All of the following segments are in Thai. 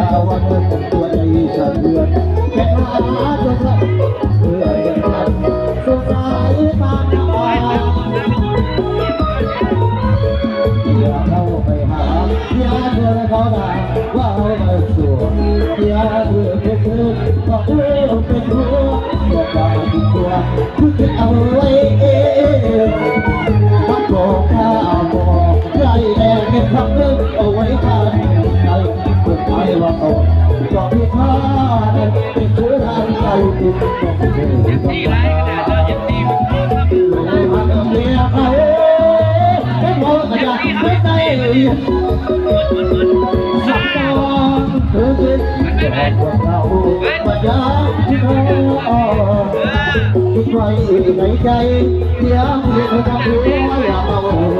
วยอาวันตัวใจฉันเดือดแค่าจนละเพื่อยังทันสงสารตาหน้าอย่าเข้าไปหาอย่าเดินเขาด่าว่าเอามาสัวอย่าเดือดเพื่อนบอกเป็นหัวบอกเราติดตัวคุณจะเอาไว้เองบอกข้าบอกใจแอบเก็บพักเองเอาไว้ข้างใน ว่าเขาก็ที่ข้านั้นเป็นเชื้อทางใจติดต้องเป็นต้องตีไรขนาดเราจะตีมันโดนครับเมียเขาเอ็มโอ้ขยันไม่ได้เลยสักตอนเธอเป็นบอกเรามาจากที่เธอคิดไว้ในใจเพียงเพียงคำพูดอย่าเอา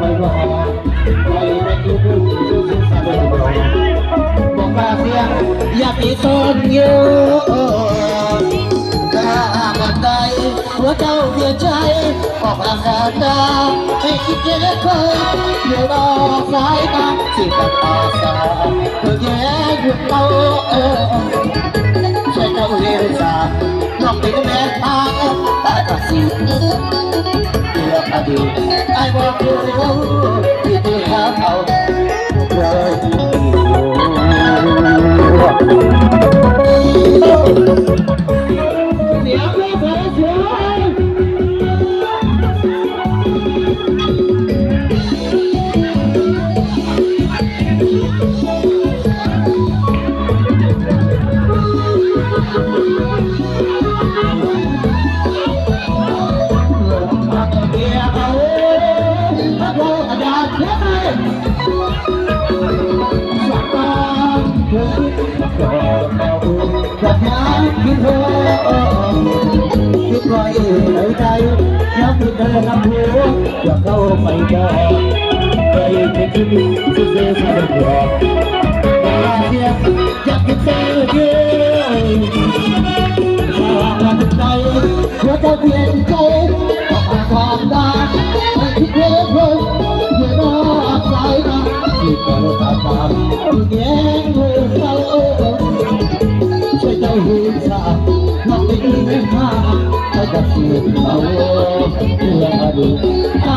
ไปบอกใจในคิดถึงสุดสันต์บอก มาเสียงอย่าตีต้นอยู่ข้าบันไดหัวเจ้าเพียงใจออกอาการตาให้คิดเยอะเคยอยู่นอกสายตาสิ่งต่างอาสาเธอแย่หยุดเอาช่วยเจ้าเรียนสาน้องเป็นแม่ทางตาตัดสินเรื่องอดีตไอ้บอกรู้ เสียงไม่เคยเสียคิดไว้ในใจย้ำคิดเดินนำหัวอยากเข้าไปจอกไปเป็นชีวิตสุดเสียสละเดียวอยากเสียอยากคิดเธอเดียวอยากใจหัวใจเปลี่ยน ให้